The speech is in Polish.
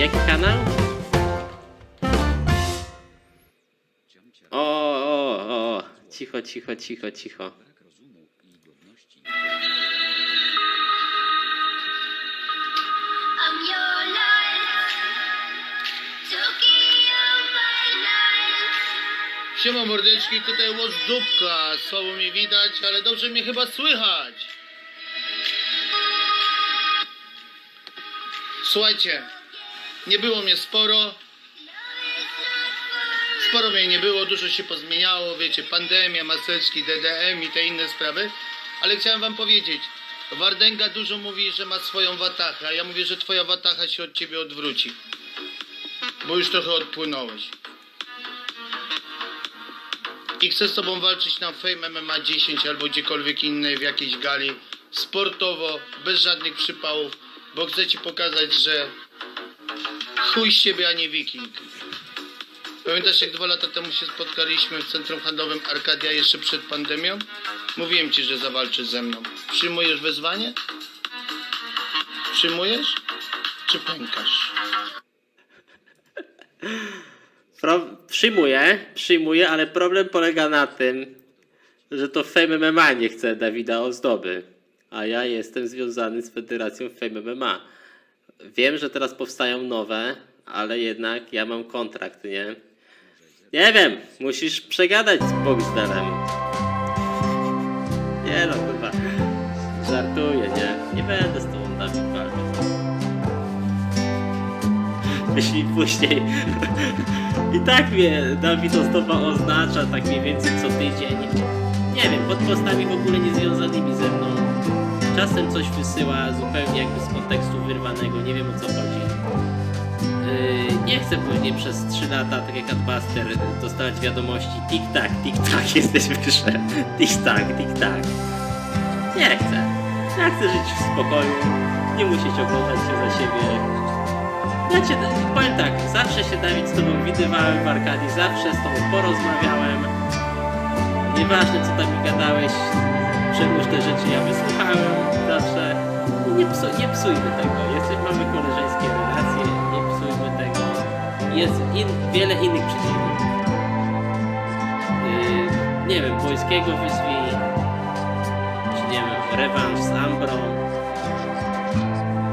Jaki kanał? O, o, o, cicho, cicho, cicho, cicho. Siema mordeczki, tutaj łos dupka. Słabo mnie widać, ale dobrze mnie chyba słychać. Słuchajcie, nie było mnie sporo. Sporo mnie nie było, dużo się pozmieniało, wiecie, pandemia, maseczki, DDM i te inne sprawy. Ale chciałem wam powiedzieć, Wardęga dużo mówi, że ma swoją watachę, a ja mówię, że twoja watacha się od ciebie odwróci. Bo już trochę odpłynąłeś. I chcę z tobą walczyć na Fame MMA 10 albo gdziekolwiek innej, w jakiejś gali, sportowo, bez żadnych przypałów, bo chcę ci pokazać, że chuj z ciebie, a nie wiking. Pamiętasz, jak dwa lata temu się spotkaliśmy w centrum handlowym Arkadia jeszcze przed pandemią? Mówiłem ci, że zawalczysz ze mną. Przyjmujesz wezwanie? Przyjmujesz? Czy pękasz? Pro, przyjmuję, przyjmuję, ale problem polega na tym, że to Fame MMA nie chce Dawida Ozdoby, a ja jestem związany z Federacją Fame MMA. Wiem, że teraz powstają nowe, ale jednak ja mam kontrakt, nie? Nie wiem, musisz przegadać z Boxdelem. Nie no, kurwa, żartuję, nie? Nie będę z tobą Dawid walczył. Jeśli później i tak mnie Dawid Ozdoba oznacza tak mniej więcej co tydzień. Nie wiem, pod postami w ogóle niezwiązanymi ze mną. Czasem coś wysyła zupełnie jakby z kontekstu wyrwanego, nie wiem o co chodzi. Yy, nie chcę później przez 3 lata, tak jak Adbuster, dostawać wiadomości tik-tak, tik-tak, jesteś wyższy, tik-tak, tik-tak. Nie chcę. Ja chcę żyć w spokoju, nie musieć oglądać się za siebie, ja cię powiem tak, zawsze się Dawid z tobą widywałem w Arkadii, zawsze z tobą porozmawiałem. Nieważne co tam mi gadałeś, przeróżne rzeczy ja wysłuchałem zawsze. Nie, psu, nie psujmy tego, Jesteś, mamy koleżeńskie relacje, nie psujmy tego. Jest in, wiele innych przeciwników. Yy, nie wiem, Wojskiego wyzwij, czy nie wiem, rewanż z Ambrą.